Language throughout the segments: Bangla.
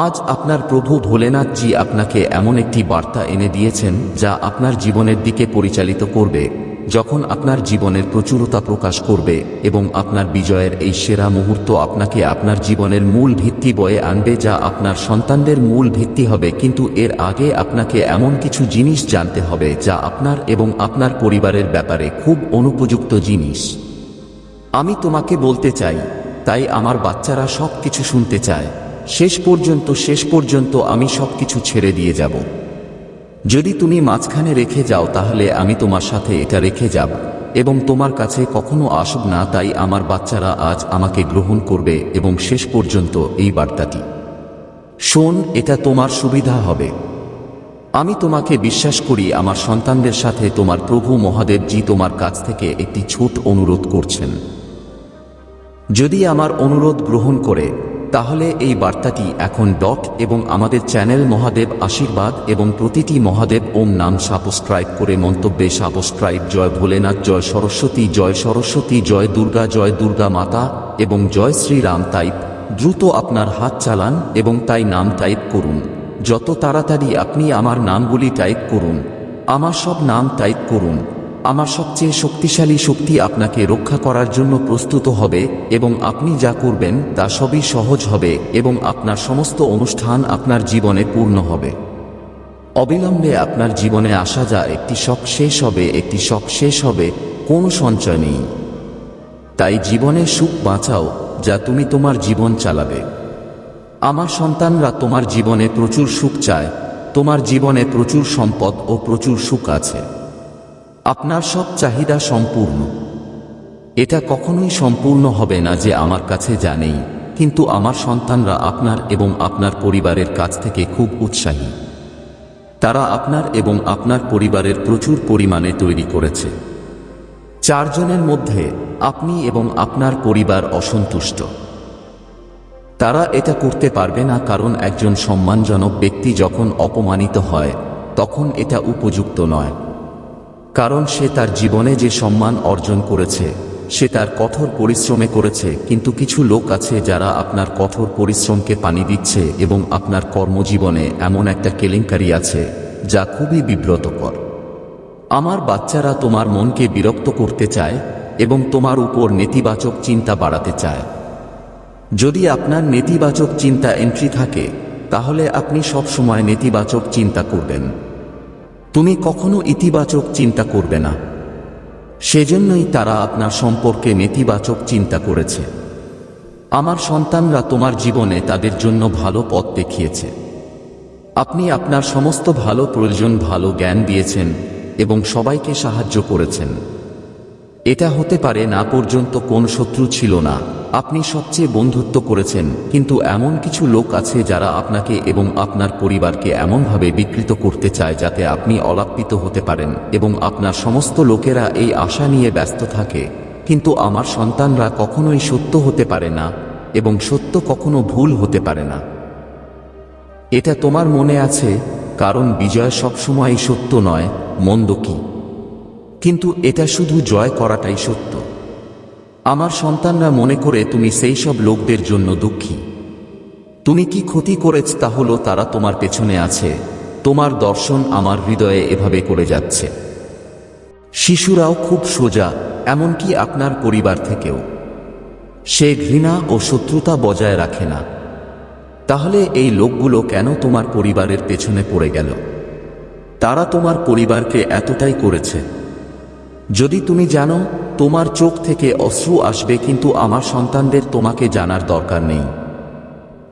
আজ আপনার প্রভু ভোলেনাথজি আপনাকে এমন একটি বার্তা এনে দিয়েছেন যা আপনার জীবনের দিকে পরিচালিত করবে, যখন আপনার জীবনের প্রচুরতা প্রকাশ করবে এবং আপনার বিজয়ের এই সেরা মুহূর্ত আপনাকে আপনার জীবনের মূল ভিত্তি বয়ে আনবে যা আপনার সন্তানদের মূল ভিত্তি হবে। কিন্তু এর আগে আপনাকে এমন কিছু জিনিস জানতে হবে যা আপনার এবং আপনার পরিবারের ব্যাপারে খুব অনুপযুক্ত জিনিস। আমি তোমাকে বলতে চাই, তাই আমার বাচ্চারা সব কিছু শুনতে চায়। শেষ পর্যন্ত শেষ পর্যন্ত আমি সব কিছু ছেড়ে দিয়ে যাব। যদি তুমি মাঝখানে রেখে যাও, তাহলে আমি তোমার সাথে এটা রেখে যাব এবং তোমার কাছে কখনো আসব না, তাই আমার বাচ্চারা আজ আমাকে গ্রহণ করবে এবং শেষ পর্যন্ত এই বার্তাটি। শোন, এটা তোমার সুবিধা হবে। আমি তোমাকে বিশ্বাস করি, আমার সন্তানদের সাথে তোমার প্রভু মহাদেবজি তোমার কাছ থেকে একটি ছোট অনুরোধ করছেন। যদি আমার অনুরোধ গ্রহণ করে তাহলে এই বার্তাটি এখন ডট এবং আমাদের চ্যানেল মহাদেব আশীর্বাদ এবং প্রতিটি মহাদেব ওম নাম সাবস্ক্রাইব করে মন্তব্যে সাবস্ক্রাইব, জয় ভোলেনাথ, জয় সরস্বতী জয় সরস্বতী, জয় দুর্গা জয় দুর্গা মাতা এবং জয় শ্রীরাম টাইপ। দ্রুত আপনার হাত চালান এবং তাই নাম টাইপ করুন। যত তাড়াতাড়ি আপনি আমার নামগুলি টাইপ করুন, আমার সব নাম টাইপ করুন। আমার সবচেয়ে শক্তিশালী শক্তি আপনাকে রক্ষা করার জন্য প্রস্তুত হবে এবং আপনি যা করবেন তা সবই সহজ হবে এবং আপনার সমস্ত অনুষ্ঠান আপনার জীবনে পূর্ণ হবে। অবিলম্বে আপনার জীবনে আসা যা একটি শখ শেষ হবে, একটি শখ শেষ হবে, কোনো সঞ্চয় নেই। তাই জীবনে সুখ বাঁচাও, যা তুমি তোমার জীবন চালাবে। আমার সন্তানরা তোমার জীবনে প্রচুর সুখ চায়, তোমার জীবনে প্রচুর সম্পদ ও প্রচুর সুখ আছে। আপনার সব চাহিদা সম্পূর্ণ। এটা কখনোই সম্পূর্ণ হবে না যে আমার কাছে যা নেই, কিন্তু আমার সন্তানরা আপনার এবং আপনার পরিবারের কাছ থেকে খুব উৎসাহী। তারা আপনার এবং আপনার পরিবারের প্রচুর পরিমাণে তৈরি করেছে। চারজনের মধ্যে আপনি এবং আপনার পরিবার অসন্তুষ্ট। তারা এটা করতে পারবে না কারণ একজন সম্মানজনক ব্যক্তি যখন অপমানিত হয়, তখন এটা উপযুক্ত নয়। কারণ সে তার জীবনে যে সম্মান অর্জন করেছে, সে তার কঠোর পরিশ্রমে করেছে, কিন্তু কিছু লোক আছে যারা আপনার কঠোর পরিশ্রমকে পানি দিচ্ছে এবং আপনার কর্মজীবনে এমন একটা কেলেঙ্কারি আছে, যা খুবই বিব্রতকর। আমার বাচ্চারা তোমার মনকে বিরক্ত করতে চায় এবং তোমার উপর নেতিবাচক চিন্তা বাড়াতে চায়। যদি আপনার নেতিবাচক চিন্তা এন্ট্রি থাকে, তাহলে আপনি সব সময় নেতিবাচক চিন্তা করবেন। তুমি কখনো ইতিবাচক চিন্তা করবে না। সেজন্যই তারা আপনার সম্পর্কে নেতিবাচক চিন্তা করেছে। আমার সন্তানরা তোমার জীবনে তাদের জন্য ভালো পথ দেখিয়েছে। আপনি আপনার সমস্ত ভালো প্রয়োজন ভালো জ্ঞান দিয়েছেন এবং সবাইকে সাহায্য করেছেন। এটা হতে পারে না পর্যন্ত কোন শত্রু ছিল না। আপনি সবচেয়ে বন্ধুত্ব করেছেন, কিন্তু এমন কিছু লোক আছে যারা আপনাকে এবং আপনার পরিবারকে এমনভাবে বিকৃত করতে চায় যাতে আপনি অলাপ্পিত হতে পারেন এবং আপনার সমস্ত লোকেরা এই আশা নিয়ে ব্যস্ত থাকে। কিন্তু আমার সন্তানরা কখনোই সত্য হতে পারে না এবং সত্য কখনো ভুল হতে পারে না। এটা তোমার মনে আছে, কারণ বিজয় সবসময়ই সত্য নয়, মন্দ কি? কিন্তু এটা শুধু জয় করাটাই সত্য। আমার সন্তানরা মনে করে তুমি সেই সব লোকদের জন্য দুঃখী। তুমি কি ক্ষতি করেছ তা হলো তারা তোমার পেছনে আছে। তোমার দর্শন আমার হৃদয়ে এভাবে করে যাচ্ছে। শিশুরাও খুব সোজা, এমনকি আপনার পরিবার থেকেও। সে ঘৃণা ও শত্রুতা বজায় রাখে না। তাহলে এই লোকগুলো কেন তোমার পরিবারের পেছনে পড়ে গেল? তারা তোমার পরিবারকে এতটাই করেছে। যদি তুমি জানো তোমার চোখ থেকে অশ্রু আসবে কিন্তু আমার সন্তানদের তোমাকে জানার দরকার নেই।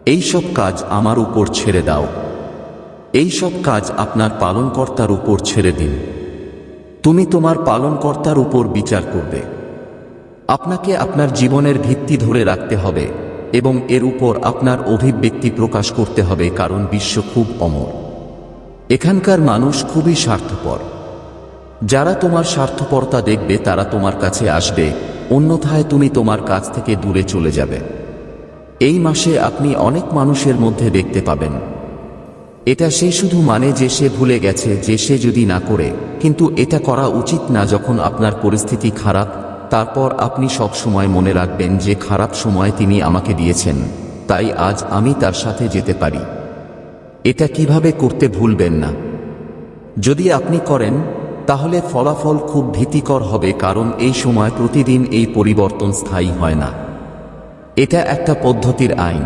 এই সব কাজ আমার উপর ছেড়ে দাও। এই সব কাজ আপনার পালনকর্তার উপর ছেড়ে দিন। তুমি তোমার পালনকর্তার উপর বিচার করবে। আপনাকে আপনার জীবনের ভিত্তি ধরে রাখতে হবে এবং এর উপর আপনার অভিব্যক্তি প্রকাশ করতে হবে কারণ বিশ্ব খুব অমর। এখানকার মানুষ খুবই স্বার্থপর। যারা তোমার স্বার্থপরতা দেখবে, তারা তোমার কাছে আসবে। অন্যথায় তুমি তোমার কাছ থেকে দূরে চলে যাবে। এই মাসে আপনি অনেক মানুষের মধ্যে দেখতে পাবেন। এটা সে শুধু মানে যে সে ভুলে গেছে, যে সে যদি না করে। কিন্তু এটা করা উচিত না যখন আপনার পরিস্থিতি খারাপ, তারপর আপনি সব সময় মনে রাখবেন যে খারাপ সময় তিনি আমাকে দিয়েছেন। তাই আজ আমি তার সাথে যেতে পারি। এটা কীভাবে করতে ভুলবেন না। যদি আপনি করেন তাহলে ফলাফল খুব ভীতিকর হবে, কারণ এই সময় প্রতিদিন এই পরিবর্তন স্থায়ী হয় না। এটা একটা পদ্ধতির আইন।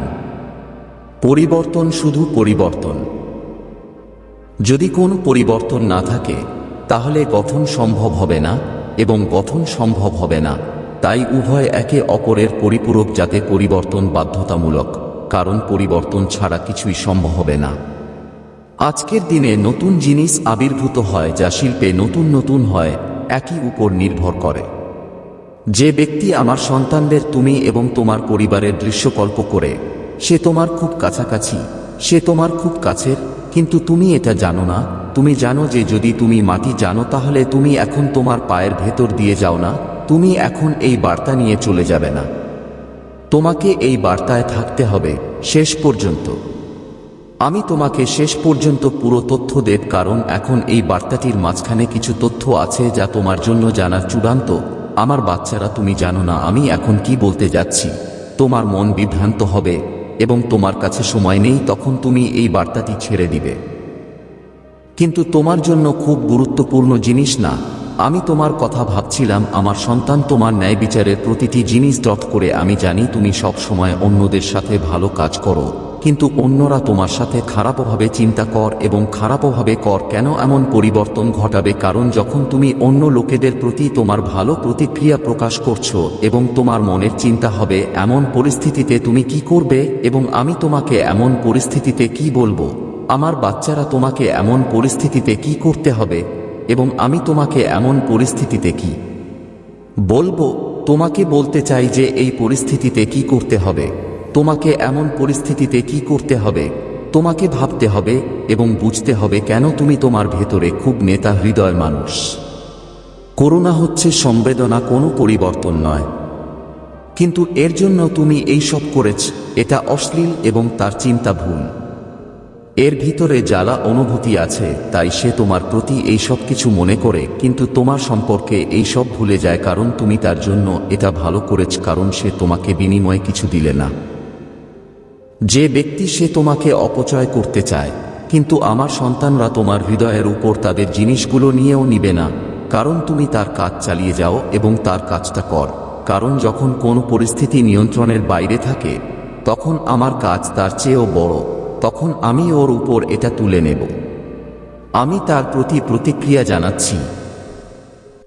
পরিবর্তন শুধু পরিবর্তন। যদি কোনো পরিবর্তন না থাকে, তাহলে গঠন সম্ভব হবে না, এবং গঠন সম্ভব হবে না। তাই উভয় একে অপরের পরিপূরক যাতে পরিবর্তন বাধ্যতামূলক, কারণ পরিবর্তন ছাড়া কিছুই সম্ভব হবে না। আজকের দিনে নতুন জিনিস আবির্ভূত হয় যা শিল্পে নতুন নতুন হয়, একই উপর নির্ভর করে। যে ব্যক্তি আমার সন্তানদের তুমি এবং তোমার পরিবারের দৃশ্যকল্প করে, সে তোমার খুব কাছাকাছি, সে তোমার খুব কাছের, কিন্তু তুমি এটা জানো না, তুমি জানো যে যদি তুমি মাটি জানো তাহলে তুমি এখন তোমার পায়ের ভেতর দিয়ে যাও না, তুমি এখন এই বার্তা নিয়ে চলে যাবে না। তোমাকে এই বার্তায় থাকতে হবে শেষ পর্যন্ত। আমি তোমাকে শেষ পর্যন্ত পুরো তথ্য দেব, কারণ এখন এই বার্তাটির মাঝখানে কিছু তথ্য আছে যা তোমার জন্য জানার চূড়ান্ত। আমার বাচ্চারা, তুমি জানো না আমি এখন কি বলতে যাচ্ছি। তোমার মন বিভ্রান্ত হবে এবং তোমার কাছে সময় নেই, তখন তুমি এই বার্তাটি ছেড়ে দিবে। কিন্তু তোমার জন্য খুব গুরুত্বপূর্ণ জিনিস না। আমি তোমার কথা ভাবছিলাম, আমার সন্তান তোমার ন্যায় বিচারের প্রতিটি জিনিস ডট করে। আমি জানি তুমি সব সময় অন্যদের সাথে ভালো কাজ করো। কিন্তু অন্যরা তোমার সাথে খারাপভাবে চিন্তা কর এবং খারাপভাবে কর কেন এমন পরিবর্তন ঘটাবে? কারণ যখন তুমি অন্য লোকেদের প্রতি তোমার ভালো প্রতিক্রিয়া প্রকাশ করছ এবং তোমার মনের চিন্তা হবে এমন পরিস্থিতিতে তুমি কি করবে এবং আমি তোমাকে এমন পরিস্থিতিতে কি বলব? আমার বাচ্চারা তোমাকে এমন পরিস্থিতিতে কি করতে হবে এবং আমি তোমাকে এমন পরিস্থিতিতে কি বলব? তোমাকে বলতে চাই যে এই পরিস্থিতিতে কি করতে হবে। তোমাকে এমন পরিস্থিতিতে কি করতে হবে? তোমাকে ভাবতে হবে এবং বুঝতে হবে কেন তুমি তোমার ভেতরে খুব নেতা হৃদয় মানুষ। করোনা হচ্ছে সংবেদনা কোনো পরিবর্তন নয়। কিন্তু এর জন্য তুমি এই সব করেছ, এটা অশ্লীল এবং তার চিন্তা ভুল। এর ভিতরে জ্বালা অনুভূতি আছে, তাই সে তোমার প্রতি এই সব কিছু মনে করে, কিন্তু তোমার সম্পর্কে এই সব ভুলে যায় কারণ তুমি তার জন্য এটা ভালো করেছ, কারণ সে তোমাকে বিনিময়ে কিছু দিলে না। যে ব্যক্তি সে তোমাকে অপচয় করতে চায়, কিন্তু আমার সন্তানরা তোমার হৃদয়ের উপর তাদের জিনিসগুলো নিয়েও নিবে না, কারণ তুমি তার কাজ চালিয়ে যাও এবং তার কাজটা কর। কারণ যখন কোনো পরিস্থিতি নিয়ন্ত্রণের বাইরে থাকে, তখন আমার কাজ তার চেয়েও বড়, তখন আমি ওর উপর এটা তুলে নেব। আমি তার প্রতি প্রতিক্রিয়া জানাচ্ছি।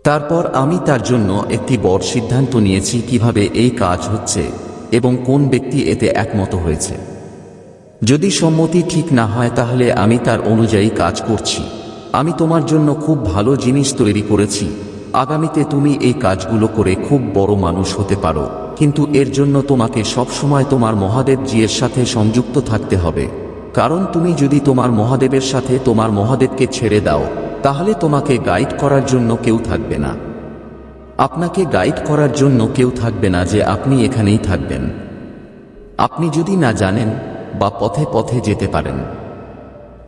তারপর আমি তার জন্য একটি বড় সিদ্ধান্ত নিয়েছি কীভাবে এই কাজ হচ্ছে। এবং কোন ব্যক্তি এতে একমত হয়েছে? যদি সম্মতি ঠিক না হয়, তাহলে আমি তার অনুযায়ী কাজ করছি। আমি তোমার জন্য খুব ভালো জিনিস তৈরি করেছি। আগামীতে তুমি এই কাজগুলো করে খুব বড় মানুষ হতে পারো। কিন্তু এর জন্য তোমাকে সবসময় তোমার মহাদেব জিয়ের সাথে সংযুক্ত থাকতে হবে। কারণ তুমি যদি তোমার মহাদেবের সাথে তোমার মহাদেবকে ছেড়ে দাও, তাহলে তোমাকে গাইড করার জন্য কেউ থাকবে না। আপনাকে গাইড করার জন্য কেউ থাকবে না যে আপনি এখানেই থাকবেন। আপনি যদি না জানেন বা পথে পথে যেতে পারেন।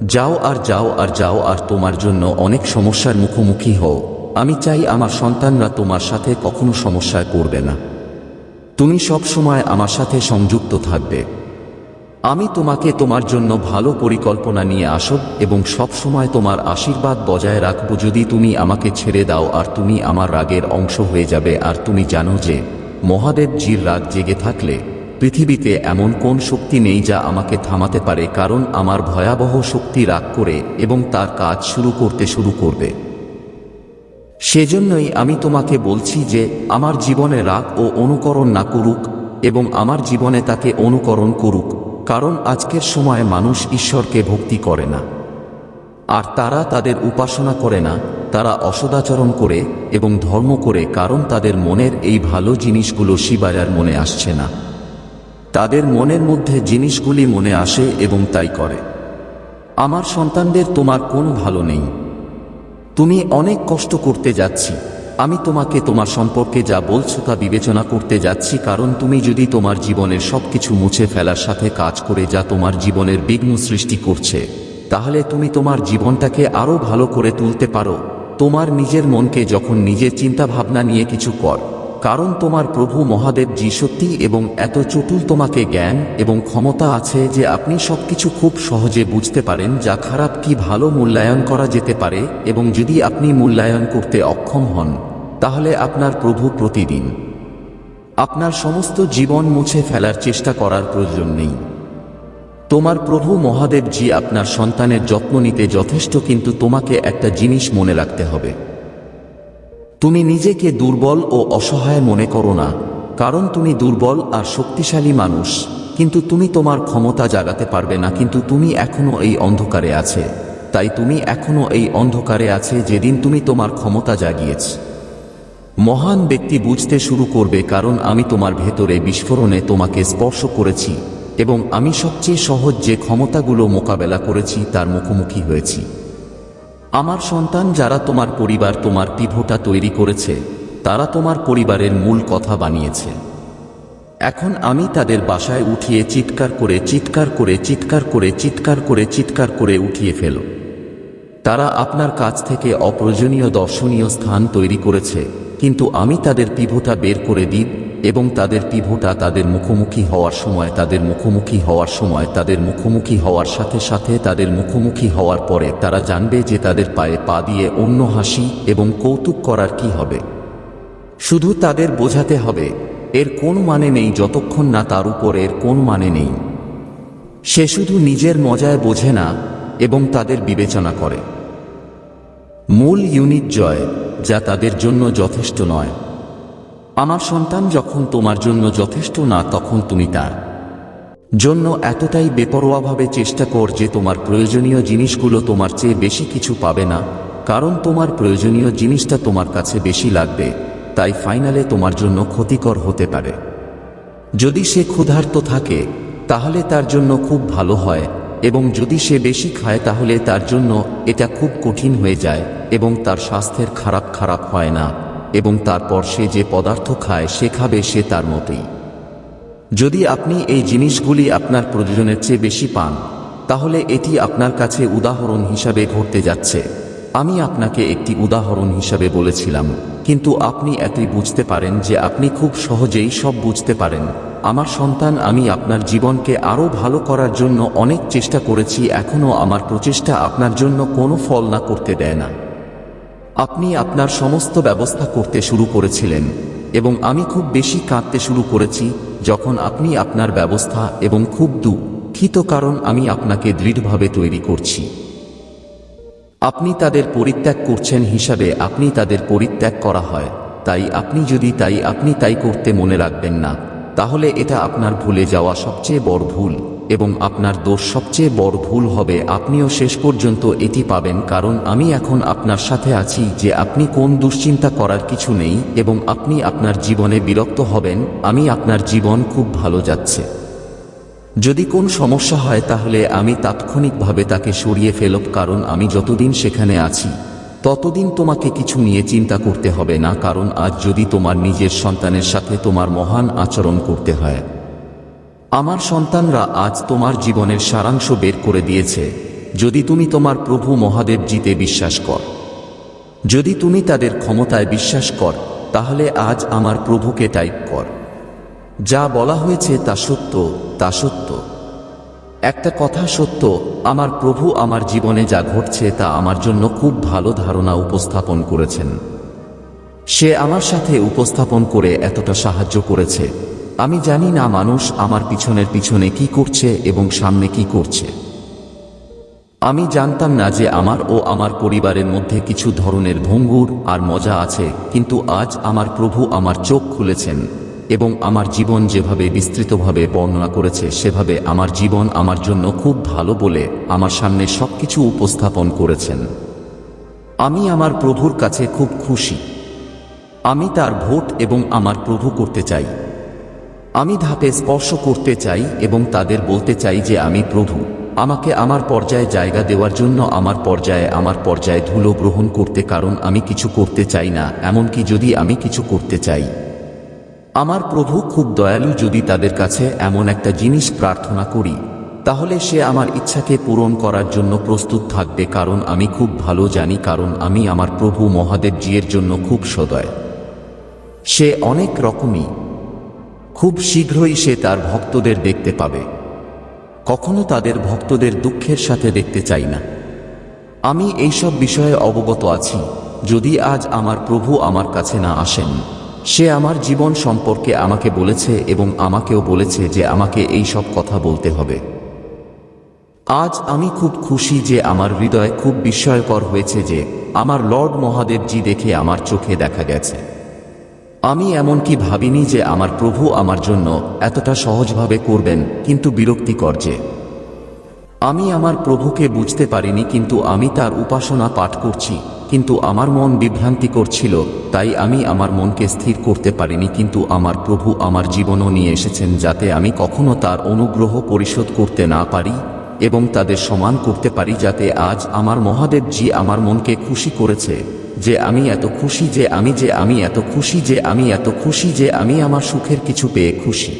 যাও আর যাও আর যাও আর তোমার জন্য অনেক সমস্যার মুখোমুখি হও। আমি চাই আমার সন্তানরা তোমার সাথে কখনো সমস্যায় পড়বে না। তুমি সব সময় আমার সাথে সংযুক্ত থাকবে। আমি তোমাকে তোমার জন্য ভালো পরিকল্পনা নিয়ে আসব এবং সব সময় তোমার আশীর্বাদ বজায় রাখব যদি তুমি আমাকে ছেড়ে দাও আর তুমি আমার রাগের অংশ হয়ে যাবে আর তুমি জানো যে মহাদেব জির রাগ জেগে থাকলে পৃথিবীতে এমন কোন শক্তি নেই যা আমাকে থামাতে পারে কারণ আমার ভয়াবহ শক্তি রাগ করে এবং তার কাজ শুরু করতে শুরু করবে। সেজন্যই আমি তোমাকে বলছি যে আমার জীবনে রাগ ও অনুকরণ না করুক এবং আমার জীবনে তাকে অনুকরণ করুক। কারণ আজকের সময় মানুষ ঈশ্বরকে ভক্তি করে না। আর তারা তাদের উপাসনা করে না, তারা অসদাচরণ করে এবং ধর্ম করে কারণ তাদের মনের এই ভালো জিনিসগুলো শিবাজার মনে আসছে না। তাদের মনের মধ্যে জিনিসগুলি মনে আসে এবং তাই করে। আমার সন্তানদের তোমার কোনো ভালো নেই। তুমি অনেক কষ্ট করতে যাচ্ছি। আমি তোমাকে তোমার সম্পর্কে যা বলছো তা বিবেচনা করতে যাচ্ছি, কারণ তুমি যদি তোমার জীবনের সবকিছু মুছে ফেলার সাথে কাজ করে যা তোমার জীবনের বিঘ্ন সৃষ্টি করছে, তাহলে তুমি তোমার জীবনটাকে আরও ভালো করে তুলতে পারো। তোমার নিজের মনকে যখন নিজের চিন্তা ভাবনা নিয়ে কিছু কর, কারণ তোমার প্রভু মহাদেব জি সত্যি এবং এত চটুল তোমাকে জ্ঞান এবং ক্ষমতা আছে যে আপনি সবকিছু খুব সহজে বুঝতে পারেন যা খারাপ কি ভালো মূল্যায়ন করা যেতে পারে, এবং যদি আপনি মূল্যায়ন করতে অক্ষম হন তাহলে আপনার প্রভু প্রতিদিন। আপনার সমস্ত জীবন মুছে ফেলার চেষ্টা করার প্রয়োজন নেই। তোমার প্রভু মহাদেবজি আপনার সন্তানের যত্ন নিতে যথেষ্ট, কিন্তু তোমাকে একটা জিনিস মনে রাখতে হবে। তুমি নিজেকে দুর্বল ও অসহায় মনে করো না, কারণ তুমি দুর্বল আর শক্তিশালী মানুষ, কিন্তু তুমি তোমার ক্ষমতা জাগাতে পারবে না, কিন্তু তুমি এখনও এই অন্ধকারে আছে। তাই তুমি এখনও এই অন্ধকারে আছে যেদিন তুমি তোমার ক্ষমতা জাগিয়েছ। মহান ব্যক্তি বুঝতে শুরু করবে কারণ আমি তোমার ভেতরে বিস্ফোরণে তোমাকে স্পর্শ করেছি এবং আমি সবচেয়ে সহজ যে ক্ষমতাগুলো মোকাবেলা করেছি তার মুখোমুখি হয়েছি। আমার সন্তান যারা তোমার পরিবার তোমার পিভোটা তৈরি করেছে, তারা তোমার পরিবারের মূল কথা বানিয়েছে। এখন আমি তাদের বাসায় উঠিয়ে চিৎকার করে চিৎকার করে চিৎকার করে চিৎকার করে চিৎকার করে উঠিয়ে ফেল। তারা আপনার কাছ থেকে অপ্রয়োজনীয় দর্শনীয় স্থান তৈরি করেছে। কিন্তু আমি তাদের পিভোটা বের করে দিই এবং তাদের পিভোটা তাদের মুখোমুখি হওয়ার সময় তাদের মুখোমুখি হওয়ার সময় তাদের মুখোমুখি হওয়ার সাথে সাথে তাদের মুখোমুখি হওয়ার পরে তারা জানবে যে তাদের পায়ে পা দিয়ে অন্য হাসি এবং কৌতুক করার কি হবে। শুধু তাদের বোঝাতে হবে, এর কোন মানে নেই যতক্ষণ না তার উপর এর কোন মানে নেই। সে শুধু নিজের মজায় বোঝে না এবং তাদের বিবেচনা করে। মূল ইউনিট জয়। যা তাদের জন্য যথেষ্ট নয়। আমার সন্তান যখন তোমার জন্য যথেষ্ট না, তখন তুমি তার জন্য এতটাই বেপরোয়াভাবে চেষ্টা কর যে তোমার প্রয়োজনীয় জিনিসগুলো তোমার চেয়ে বেশি কিছু পাবে না, কারণ তোমার প্রয়োজনীয় জিনিসটা তোমার কাছে বেশি লাগবে, তাই ফাইনালে তোমার জন্য ক্ষতিকর হতে পারে। যদি সে ক্ষুধার্ত থাকে, তাহলে তার জন্য খুব ভালো হয়। এবং যদি সে বেশি খায় তাহলে তার জন্য এটা খুব কঠিন হয়ে যায় এবং তার স্বাস্থ্যের খারাপ খারাপ হয় না এবং তারপর সে যে পদার্থ খায় সে খাবে সে তার মতেই। যদি আপনি এই জিনিসগুলি আপনার প্রয়োজনের চেয়ে বেশি পান, তাহলে এটি আপনার কাছে উদাহরণ হিসাবে ঘটতে যাচ্ছে। আমি আপনাকে একটি উদাহরণ হিসাবে বলেছিলাম, কিন্তু আপনি এতই বুঝতে পারেন যে আপনি খুব সহজেই সব বুঝতে পারেন। আমার সন্তান, আমি আপনার জীবনকে আরও ভালো করার জন্য অনেক চেষ্টা করেছি এখনও আমার প্রচেষ্টা আপনার জন্য কোনো ফল না করতে দেয় না। আপনি আপনার সমস্ত ব্যবস্থা করতে শুরু করেছিলেন, এবং আমি খুব বেশি কাঁদতে শুরু করেছি, যখন আপনি আপনার ব্যবস্থা এবং খুব দুঃখিত কারণ আমি আপনাকে দৃঢ়ভাবে তৈরি করছি। আপনি তাদের পরিত্যাগ করছেন হিসাবে আপনি তাদের পরিত্যাগ করা হয়, তাই আপনি যদি তাই, আপনি তাই করতে মনে রাখবেন না। তাহলে এটা আপনার ভুলে যাওয়া সবচেয়ে বড় ভুল, এবং আপনার দোষ সবচেয়ে বড় ভুল হবে। আপনিও শেষ পর্যন্ত এটি পাবেন, কারণ আমি এখন আপনার সাথে আছি যে আপনি কোন দুশ্চিন্তা করার কিছু নেই, এবং আপনি আপনার জীবনে বিরক্ত হবেন, আমি আপনার জীবন খুব ভালো যাচ্ছে। যদি কোন সমস্যা হয় তাহলে আমি তাৎক্ষণিকভাবে তাকে সরিয়ে ফেলব কারণ আমি যতদিন সেখানে আছি। ততদিন তোমাকে কিছু নিয়ে চিন্তা করতে হবে না, কারণ আজ যদি তোমার নিজের সন্তানের সাথে তোমার মহান আচরণ করতে হয়। আমার সন্তানরা আজ তোমার জীবনের সারাংশ বের করে দিয়েছে, যদি তুমি তোমার প্রভু মহাদেব জিতে বিশ্বাস কর। যদি তুমি তাদের ক্ষমতায় বিশ্বাস কর, তাহলে আজ আমার প্রভুকে টাইপ কর। যা বলা হয়েছে তা সত্য তা সত্য। একটা কথা সত্য, আমার প্রভু আমার জীবনে যা ঘটছে তা আমার জন্য খুব ভালো ধারণা উপস্থাপন করেছেন। সে আমার সাথে উপস্থাপন করে এতটা সাহায্য করেছে। আমি জানি না মানুষ আমার পিছনের পিছনে কি করছে এবং সামনে কি করছে। আমি জানতাম না যে আমার ও আমার পরিবারের মধ্যে কিছু ধরনের ভঙ্গুর আর মজা আছে, কিন্তু আজ আমার প্রভু আমার চোখ খুলেছেন। এবং আমার জীবন যেভাবে বিস্তৃতভাবে বর্ণনা করেছে, সেভাবে আমার জীবন আমার জন্য খুব ভালো বলে আমার সামনে সবকিছু উপস্থাপন করেছেন। আমি আমার প্রভুর কাছে খুব খুশি। আমি তার ভোট এবং আমার প্রভু করতে চাই। আমি ধাপে স্পর্শ করতে চাই এবং তাদের বলতে চাই যে আমি প্রভু। আমাকে আমার পর্যায়ে জায়গা দেওয়ার জন্য আমার পর্যায়ে আমার পর্যায়ে ধুলো গ্রহণ করতে, কারণ আমি কিছু করতে চাই না, এমনকি যদি আমি কিছু করতে চাই। আমার প্রভু খুব দয়ালু যদি তাদের কাছে এমন একটা জিনিস প্রার্থনা করি, তাহলে সে আমার ইচ্ছাকে পূরণ করার জন্য প্রস্তুত থাকবে, কারণ আমি খুব ভালো জানি, কারণ আমি আমার প্রভু মহাদেবজির জন্য খুব সদয়। সে অনেক রকমই, খুব শীঘ্রই সে তার ভক্তদের দেখতে পাবে। কখনো তাদের ভক্তদের দুঃখের সাথে দেখতে চাই না। আমি এইসব বিষয়ে অবগত আছি, যদি আজ আমার প্রভু আমার কাছে না আসেন। সে আমার জীবন সম্পর্কে আমাকে বলেছে এবং আমাকেও বলেছে যে আমাকে এই সব কথা বলতে হবে। আজ আমি খুব খুশি যে আমার হৃদয় খুব বিস্ময়কর হয়েছে যে আমার লর্ড মহাদেবজি দেখে আমার চোখে দেখা গেছে। আমি এমনকি ভাবিনি যে আমার প্রভু আমার জন্য এতটা সহজভাবে করবেন, কিন্তু বিরক্তিকর যে। আমি আমার প্রভুকে বুঝতে পারিনি, কিন্তু আমি তার উপাসনা পাঠ করছি। কিন্তু আমার মন বিভ্রান্তি করছিল তাই আমি আমার মনকে স্থির করতে পারিনি, কিন্তু আমার প্রভু আমার জীবনও নিয়ে এসেছেন যাতে আমি কখনো তার অনুগ্রহ পরিশোধ করতে না পারি এবং তাদের সমান করতে পারি যাতে আজ আমার মহাদেবজি আমার মনকে খুশি করেছে যে আমি এত খুশি যে আমি যে আমি এত খুশি যে আমি এত খুশি যে আমি আমার সুখের কিছু পেয়ে খুশি।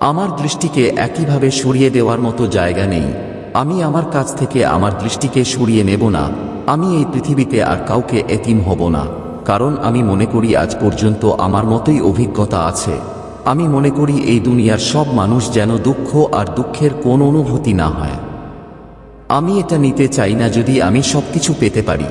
আমার দৃষ্টিকে একইভাবে সরিয়ে দেওয়ার মতো জায়গা নেই। আমি আমার কাছ থেকে আমার দৃষ্টিকে সরিয়ে নেব না। আমি এই পৃথিবীতে আর কাউকে এতিম হব না। কারণ আমি মনে করি আজ পর্যন্ত আমার মতোই অভিজ্ঞতা আছে। আমি মনে করি এই দুনিয়ার সব মানুষ যেন দুঃখ আর দুঃখের কোন অনুভূতি না হয়। আমি এটা নিতে চাই না যদি আমি সব কিছু পেতে পারি।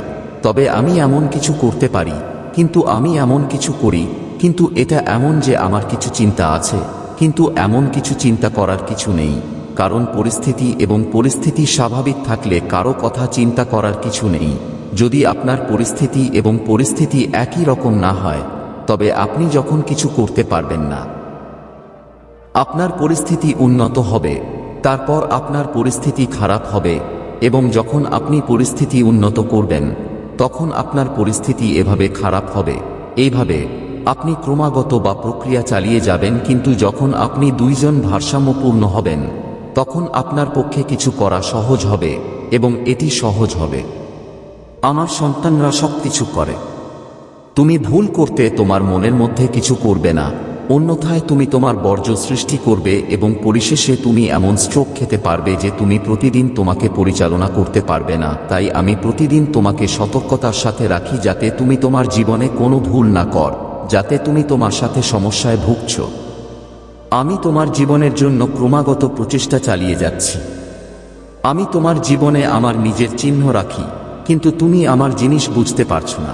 তবে আমি এমন কিছু করতে পারি। কিন্তু আমি এমন কিছু করি। কিন্তু এটা এমন যে আমার কিছু চিন্তা আছে। কিন্তু এমন কিছু চিন্তা করার কিছু নেই। কারণ পরিস্থিতি এবং পরিস্থিতি স্বাভাবিক থাকলে কারও কথা চিন্তা করার কিছু নেই। যদি আপনার পরিস্থিতি এবং পরিস্থিতি একই রকম না হয়, তবে আপনি যখন কিছু করতে পারবেন না। আপনার পরিস্থিতি উন্নত হবে, তারপর আপনার পরিস্থিতি খারাপ হবে, এবং যখন আপনি পরিস্থিতি উন্নত করবেন, তখন আপনার পরিস্থিতি এভাবে খারাপ হবে। এইভাবে আপনি ক্রমাগত বা প্রক্রিয়া চালিয়ে যাবেন, কিন্তু যখন আপনি দুইজন ভারসাম্যপূর্ণ হবেন তখন আপনার পক্ষে কিছু করা সহজ হবে এবং এটি সহজ হবে। আমার সন্তানরা সব কিছু করে। তুমি ভুল করতে তোমার মনের মধ্যে কিছু করবে না, অন্যথায় তুমি তোমার বর্জ্য সৃষ্টি করবে এবং পরিশেষে তুমি এমন স্ট্রোক খেতে পারবে যে তুমি প্রতিদিন তোমাকে পরিচালনা করতে পারবে না। তাই আমি প্রতিদিন তোমাকে সতর্কতার সাথে রাখি যাতে তুমি তোমার জীবনে কোনো ভুল না কর, যাতে তুমি তোমার সাথে সমস্যায় ভুগছ। আমি তোমার জীবনের জন্য ক্রমাগত প্রচেষ্টা চালিয়ে যাচ্ছি। আমি তোমার জীবনে আমার নিজের চিহ্ন রাখি, কিন্তু তুমি আমার জিনিস বুঝতে পারছ না।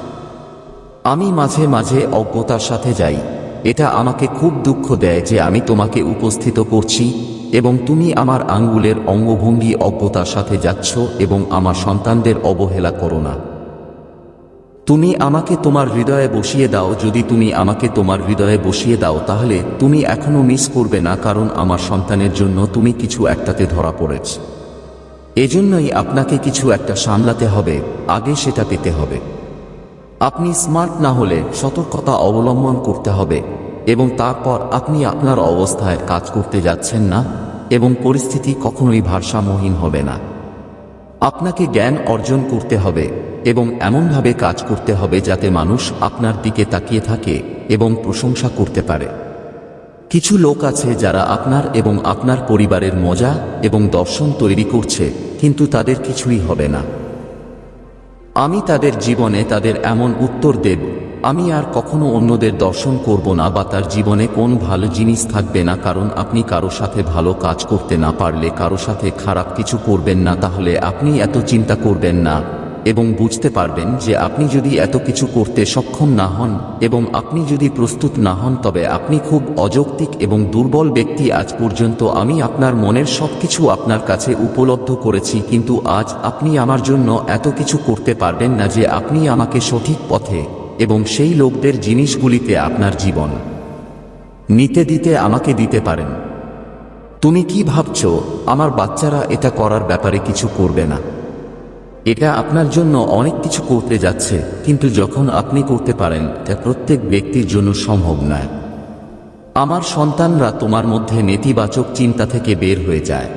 আমি মাঝে মাঝে অজ্ঞতার সাথে যাই। এটা আমাকে খুব দুঃখ দেয় যে আমি তোমাকে উপস্থিত করছি এবং তুমি আমার আঙ্গুলের অঙ্গভঙ্গি অজ্ঞতার সাথে যাচ্ছ এবং আমার সন্তানদের অবহেলা করো না। তুমি আমাকে তোমার হৃদয়ে বসিয়ে দাও, যদি তুমি আমাকে তোমার হৃদয়ে বসিয়ে দাও, তাহলে তুমি এখনও মিস করবে না, কারণ আমার সন্তানের জন্য তুমি কিছু একটাতে ধরা পড়েছ। এজন্যই আপনাকে কিছু একটা সামলাতে হবে, আগে সেটা পেতে হবে। আপনি স্মার্ট না হলে সতর্কতা অবলম্বন করতে হবে, এবং তারপর আপনি আপনার অবস্থায় কাজ করতে যাচ্ছেন না, এবং পরিস্থিতি কখনোই ভারসাম্যহীন হবে না। আপনাকে জ্ঞান অর্জন করতে হবে এবং এমনভাবে কাজ করতে হবে যাতে মানুষ আপনার দিকে তাকিয়ে থাকে এবং প্রশংসা করতে পারে। কিছু লোক আছে যারা আপনার এবং আপনার পরিবারের মজা এবং দর্শন তৈরি করছে, কিন্তু তাদের কিছুই হবে না। আমি তাদের জীবনে তাদের এমন উত্তর দেব আমি আর কখনো অন্যদের দর্শন করব না বা তার জীবনে কোন ভালো জিনিস থাকবে না, কারণ আপনি কারও সাথে ভালো কাজ করতে না পারলে, কারও সাথে খারাপ কিছু করবেন না, তাহলে আপনি এত চিন্তা করবেন না এবং বুঝতে পারবেন যে আপনি যদি এত কিছু করতে সক্ষম না হন এবং আপনি যদি প্রস্তুত না হন, তবে আপনি খুব অযৌক্তিক এবং দুর্বল ব্যক্তি আজ পর্যন্ত। আমি আপনার মনের সব কিছু আপনার কাছে উপলব্ধ করেছি, কিন্তু আজ আপনি আমার জন্য এত কিছু করতে পারবেন না যে আপনি আমাকে সঠিক পথে এবং সেই লোকদের জিনিসগুলিতে আপনার জীবন। নিতে দিতে আমাকে দিতে পারেন। তুমি কি ভাবছ, আমার বাচ্চারা এটা করার ব্যাপারে কিছু করবে না। এটা আপনার জন্য অনেক কিছু করতে যাচ্ছে, কিন্তু যখন আপনি করতে পারেন তা প্রত্যেক ব্যক্তির জন্য সম্ভব নয়। আমার সন্তানরা তোমার মধ্যে নেতিবাচক চিন্তা থেকে বের হয়ে যায়।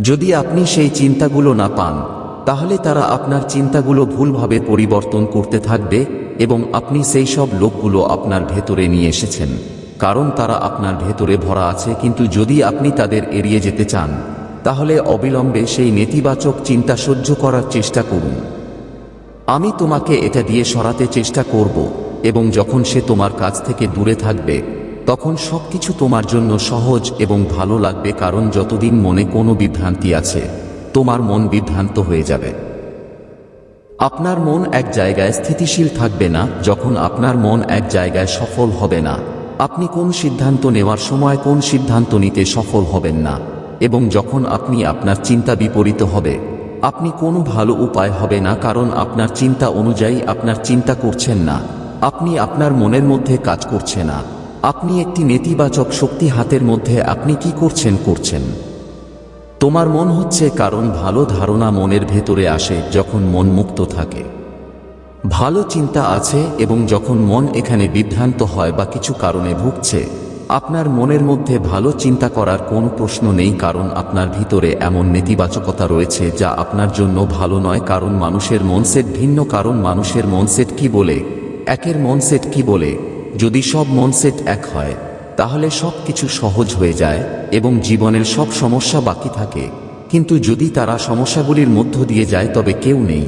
যদি আপনি সেই চিন্তাগুলো না পান তাহলে তারা আপনার চিন্তাগুলো ভুলভাবে পরিবর্তন করতে থাকবে এবং আপনি সেই সব লোকগুলো আপনার ভেতরে নিয়ে এসেছেন। কারণ তারা আপনার ভেতরে ভরা আছে, কিন্তু যদি আপনি তাদের এড়িয়ে যেতে চান, তাহলে অবিলম্বে সেই নেতিবাচক চিন্তা সহ্য করার চেষ্টা করুন। আমি তোমাকে এটা দিয়ে সরাতে চেষ্টা করব, এবং যখন সে তোমার কাছ থেকে দূরে থাকবে, তখন সবকিছু তোমার জন্য সহজ এবং ভালো লাগবে, কারণ যতদিন মনে কোনো বিভ্রান্তি আছে। তোমার মন বিভ্রান্ত হয়ে যাবে। আপনার মন এক জায়গায় স্থিতিশীল থাকবে না, যখন আপনার মন এক জায়গায় সফল হবে না। আপনি কোন সিদ্ধান্ত নেওয়ার সময় কোন সিদ্ধান্ত নিতে সফল হবেন না, এবং যখন আপনি আপনার চিন্তা বিপরীত হবে, আপনি কোনো ভালো উপায় হবে না, কারণ আপনার চিন্তা অনুযায়ী আপনার চিন্তা করছেন না। আপনি আপনার মনের মধ্যে কাজ করছে না। আপনি একটি নেতিবাচক শক্তি হাতের মধ্যে, আপনি কি করছেন করছেন। তোমার মন হচ্ছে কারণ ভালো ধারণা মনের ভেতরে আসে যখন মন মুক্ত থাকে। ভালো চিন্তা আছে এবং যখন মন এখানে বিভ্রান্ত হয় বা কিছু কারণে ভুগছে, আপনার মনের মধ্যে ভালো চিন্তা করার কোনো প্রশ্ন নেই কারণ আপনার ভিতরে এমন নেতিবাচকতা রয়েছে যা আপনার জন্য ভালো নয় কারণ মানুষের মনসেট ভিন্ন কারণ মানুষের মনসেট কি বলে? একের মনসেট কি বলে? যদি সব মনসেট এক হয় তাহলে সব কিছু সহজ হয়ে যায় এবং জীবনের সব সমস্যা বাকি থাকে। কিন্তু যদি তারা সমস্যাগুলির মধ্য দিয়ে যায়, তবে কেউ নেই।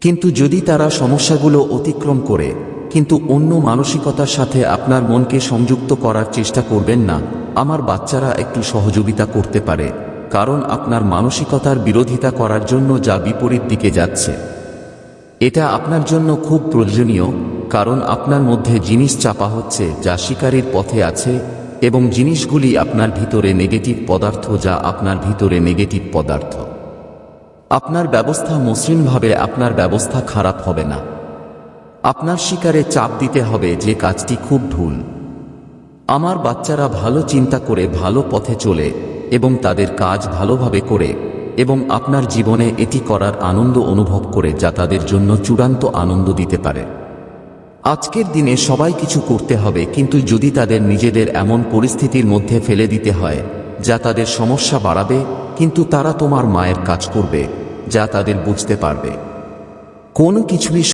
কিন্তু যদি তারা সমস্যাগুলো অতিক্রম করে, কিন্তু অন্য মানসিকতার সাথে আপনার মনকে সংযুক্ত করার চেষ্টা করবেন না, আমার বাচ্চারা একটু সহযোগিতা করতে পারে, কারণ আপনার মানসিকতার বিরোধিতা করার জন্য যা বিপরীত দিকে যাচ্ছে। এটা আপনার জন্য খুব প্রয়োজনীয়, কারণ আপনার মধ্যে জিনিস চাপা হচ্ছে যা শিকারীর পথে আছে এবং জিনিসগুলি আপনার ভিতরে নেগেটিভ পদার্থ যা আপনার ভিতরে নেগেটিভ পদার্থ। আপনার ব্যবস্থা মসৃণভাবে আপনার ব্যবস্থা খারাপ হবে না। আপনার শিকারে চাপ দিতে হবে যে কাজটি খুব ভুল। আমার বাচ্চারা ভালো চিন্তা করে ভালো পথে চলে এবং তাদের কাজ ভালোভাবে করে। এবং আপনার জীবনে এটি করার আনন্দ অনুভব করে যা তাদের জন্য চূড়ান্ত আনন্দ দিতে পারে। আজকের দিনে সবাই কিছু করতে হবে, কিন্তু যদি তাদের নিজেদের এমন পরিস্থিতির মধ্যে ফেলে দিতে হয়, যা তাদের সমস্যা বাড়াবে, কিন্তু তারা তোমার মায়ের কাজ করবে, যা তাদের বুঝতে পারবে। কোনো কিছুই